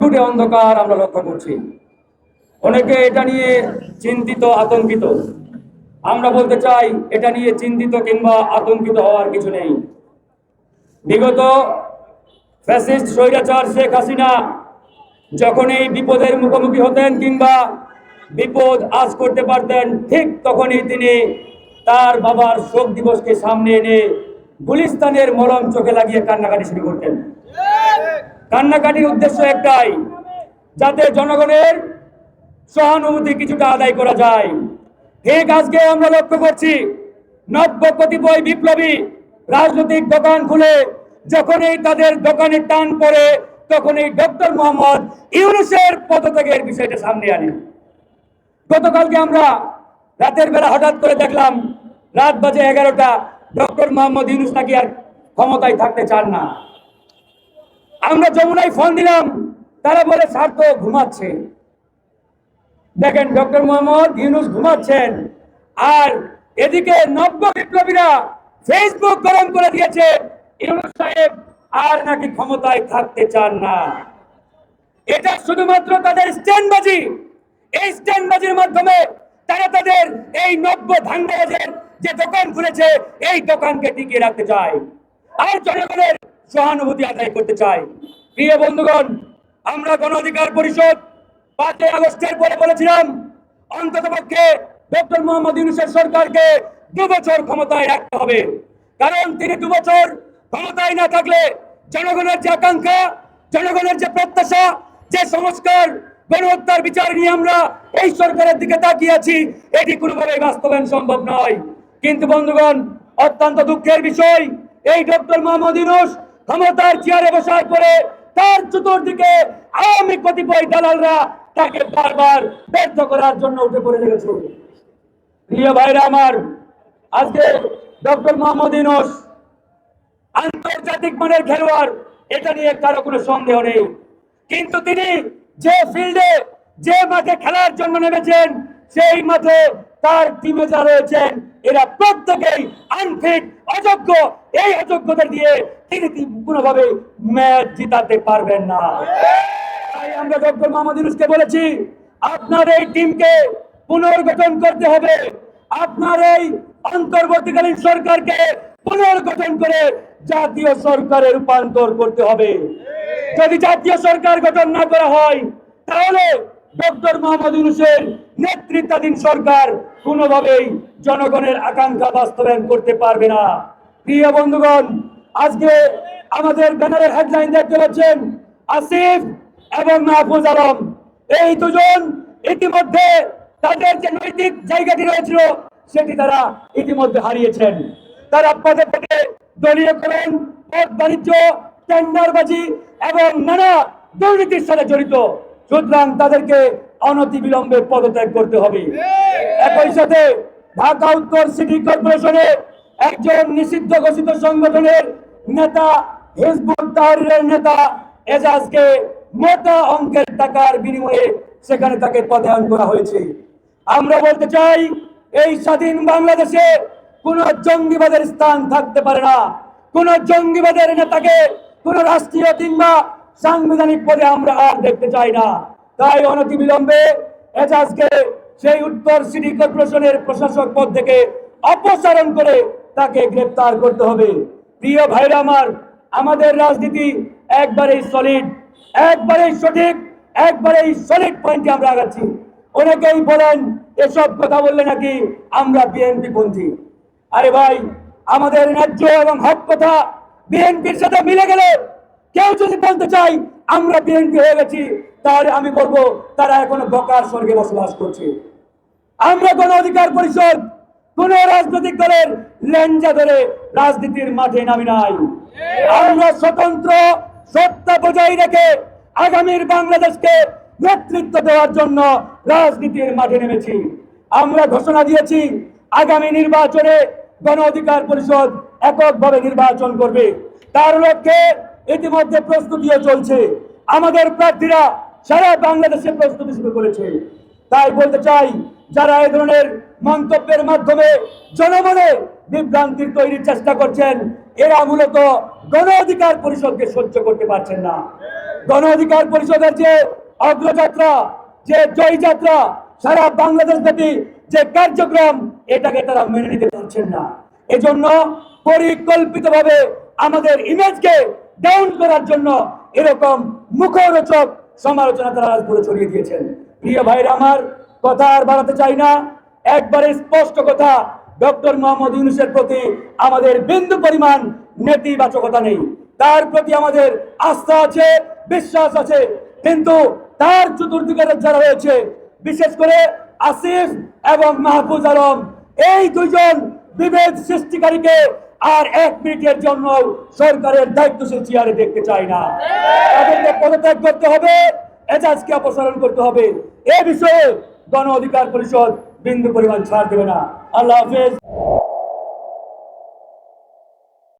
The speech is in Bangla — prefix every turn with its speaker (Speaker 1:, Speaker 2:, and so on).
Speaker 1: টুটে অন্ধকার আমরা লক্ষ্য করছি। অনেকে এটা নিয়ে চিন্তিত, আতঙ্কিত। আমরা বলতে চাই, এটা নিয়ে চিন্তিত কিংবা আতঙ্কিত হওয়ার কিছু নেই। বিগত ফ্যাসিস্ট স্বৈরাচার শেখ হাসিনা যখন এই বিপদের মুখোমুখি হতেন কিংবা বিপদ আজ করতে পারতেন, ঠিক তখনই তিনি তার বাবার শোক দিবসকে সামনে এনে গুলিস্তানের মরম চোখে লাগিয়ে কান্নাকাটি শুরু করতেন। কান্নাকাটির উদ্দেশ্য একটাই, যাতে জনগণের সহানুভূতি কিছুটা আদায় করা যায়। ঠিক আজকে আমরা লক্ষ্য করছি, নব্য কতিপয় বিপ্লবী রাজনৈতিক দোকান খুলে যখনই তাদের দোকানে টান পড়ে, তখনই ডক্টর মোহাম্মদ ইউনুসের পদত্যাগের বিষয়টা সামনে আনে। গতকালকে আমরা রাতের বেলা হঠাৎ করে দেখলাম, রাত বাজে এগারোটা, ডক্টর মোহাম্মদ ইউনুস নাকি আর ক্ষমতায় থাকতে চান না। আমরা যমুনায় ফোন দিলাম, তারা বলে, স্যার তো ঘুমাচ্ছে। দেখেন, ডক্টর মোহাম্মদ ইউনুস ঘুমাচ্ছেন। আর এদিকে নব্য বিপ্লবীরা ফেসবুক গরম করে দিয়েছে, ইউনুস সাহেব আর নাকি ক্ষমতায় থাকতে চান না। এটা শুধুমাত্র তাদের স্ট্যান্ডবাজি। এই স্ট্যান্ডবাজির মাধ্যমে তারা তাদের এই নব্য ধান্দাবাজের যে দোকান খুলেছে, এই দোকানকে টিকিয়ে রাখতে চায়। আর জনগণের সহানুভূতি আদায় করতে চাই। প্রিয় বন্ধুগণ, আমরা গণ অধিকার পরিষদ পাঁচই আগস্টের পরে বলেছিলাম, অন্তত পক্ষে ডক্টর মোহাম্মদ ইউনুসের সরকারকে দু বছর ক্ষমতায় রাখতে হবে। কারণ তিনি দু বছর ক্ষমতায় না থাকলে জনগণের যে আকাঙ্ক্ষা, জনগণের যে প্রত্যাশা, যে সংস্কার, গণহত্যার বিচার নিয়ে আমরা এই সরকারের দিকে তাকিয়ে আছি, এটি কোনোভাবেই বাস্তবায়ন সম্ভব নয়। কিন্তু বন্ধুগণ, অত্যন্ত দুঃখের বিষয়, এই ডক্টর মোহাম্মদ ইউনুস ক্ষমতার চেয়ারে বসার পরে তার চতুর্দিকে আওয়ামী কতিপয় দালালরা তাকে বারবার ব্যর্থ করার জন্য উঠে পড়ে লেগেছে। প্রিয় ভাইরা আমার, আজকে ডক্টর মোহাম্মদ ইউনুস আন্তর্জাতিক মানের খেলোয়াড়, এটা নিয়ে কারও কোনো সন্দেহ নেই। কিন্তু তিনি যে ফিল্ডে, যে মাঠে খেলার জন্য নেমেছেন, সেই মাঠে তার টিমে যা রয়েছেন, এরা প্রত্যেকেই আনফিট অযোগ্য। এই অযোগ্যদের দিয়ে তিনি কোনোভাবে ম্যাচ জিতাতে পারবেন না? তাই আমরা ডক্টর বলেছি, আপনার এই টিমকে পুনর্গঠন করতে হবে। আপনার এই অন্তর্বর্তীকালীন সরকারকে পুনর্গঠন করে জাতীয় সরকারে রূপান্তর করতে হবে। যদি জাতীয় সরকার গঠন না করা হয়, তাহলে ডক্টর মোহাম্মদ ইউনুসের নেতৃত্বাধীন সরকার কোনোভাবেই জনগণের আকাঙ্ক্ষা বাস্তবায়ন করতে পারবে না। প্রিয় বন্ধুগণ আজকে আমাদের ব্যানারের হেডলাইন দেখতে পাচ্ছেন আসিফ এবং মাহফুজ আলম। এই দুজন ইতিমধ্যে তাদের যে নৈতিক জায়গাটি রয়েছিল সেটি তারা ইতিমধ্যে হারিয়েছেন। তারা পদে পদে দলীয়করণ পদ বাণিজ্য টেন্ডারবাজি এবং নানা দুর্নীতির সাথে জড়িত। সুতরাং তাদেরকে অনতি অনতিবিলম্বে পদত্যাগ করতে হবে। একই সাথে ঢাকা উত্তর সিটি কর্পোরেশনে একজন নিষিদ্ধ ঘোষিত সংগঠনের নেতা, হিজবুত তাহরিরের নেতা, এজাজকে মোটা অঙ্কের টাকার বিনিময়ে সেখানে তাকে পদায়ন করা হয়েছে। আমরা বলতে চাই, এই স্বাধীন বাংলাদেশে কোন জঙ্গিবাদের স্থান থাকতে পারে না। কোন জঙ্গিবাদের নেতাকে কোন রাষ্ট্রীয় কিংবা সাংবিধানিক পদে আমরা আর দেখতে চাই না। তাই অনতিবিলম্বে এজাজকে সেই উত্তর সিটি কর্পোরেশনের প্রশাসক পদ থেকে অপসারণ করে তাকে গ্রেপ্তার করতে হবে। প্রিয় ভাইরা আমার, আমাদের রাজনীতি একবারেই সলিড একবারেই সঠিক, একবারেই সলিড পয়েন্টে আমরা আগাচ্ছি। অনেকেই বলেন, এসব কথা বললে নাকি আমরা বিএনপি পন্থী আরে ভাই, আমাদের ন্যায্য এবং হক কথা বিএনপির সাথে মিলে গেলে কেউ যদি বলতে চাই আমরা বিএনপি হয়ে গেছি, তাহলে আমি বলব, তারা এখনও বকার স্বর্গে বসবাস করছে। আমরা কোন অধিকার পরিষদ কোন রাজনৈতিক দলের লেঞ্জা ধরে রাজনীতির মাঠে নামি নাই। আমরা স্বতন্ত্র, সত্তা বজায় রেখে আগামীর বাংলাদেশকে নেতৃত্ব দেওয়ার জন্য রাজনীতির মাঠে নেমেছি। আমরা ঘোষণা দিয়েছি, আগামী নির্বাচনে গণ অধিকার পরিষদ এককভাবে নির্বাচন করবে। তার লক্ষ্যে ইতিমধ্যে প্রস্তুতিও চলছে। আমাদের প্রার্থীরা সারা বাংলাদেশে প্রস্তুতি শুরু করেছে। তাই বলতে চাই যারা এ ধরনের মন্তব্যের মাধ্যমে জনমনে বিভ্রান্তির তৈরির চেষ্টা করছেন, এরা মূলত গণ অধিকার পরিষদকে সহ্য করতে পারছেন না। গণ অধিকার পরিষদের যে অগ্রযাত্রা, যে জয় যাত্রা সারা বাংলাদেশ ব্যাপী যে কার্যক্রম, এটাকে তারা মেনে নিতে পারছেন না। এজন্য পরিকল্পিতভাবে আমাদের ইমেজকে ডাউন করার জন্য এরকম মুখরোচক সমালোচনা তারা রাজপুরে ছড়িয়ে দিয়েছেন। প্রিয় ভাইরা আমার কথা আর বাড়াতে চাই না। একবারে স্পষ্ট কথা, ডক্টর মোহাম্মদ ইউনুসের প্রতি আমাদের বিন্দু পরিমাণ নেতিবাচকতা নেই। তার প্রতি আমাদের আস্থা আছে, বিশ্বাস আছে, কিন্তু তার চতুর্দিকে যারা রয়েছে, বিশেষ করে আসিফ এবং মাহফুজ আলম, এই দুইজন বিভেদ সৃষ্টিকারীকে আর এক মিনিটের জন্য সরকারের দায়িত্বশীল চেয়ারে দেখতে চাই না। তাদেরকে পদত্যাগ করতে হবে, এজাজকে অপসারণ করতে হবে। এ বিষয়ে গণ অধিকার পরিষদ বিন্দু পরিমাণ ছাড় দেবে না। আল্লাহ হাফেজ।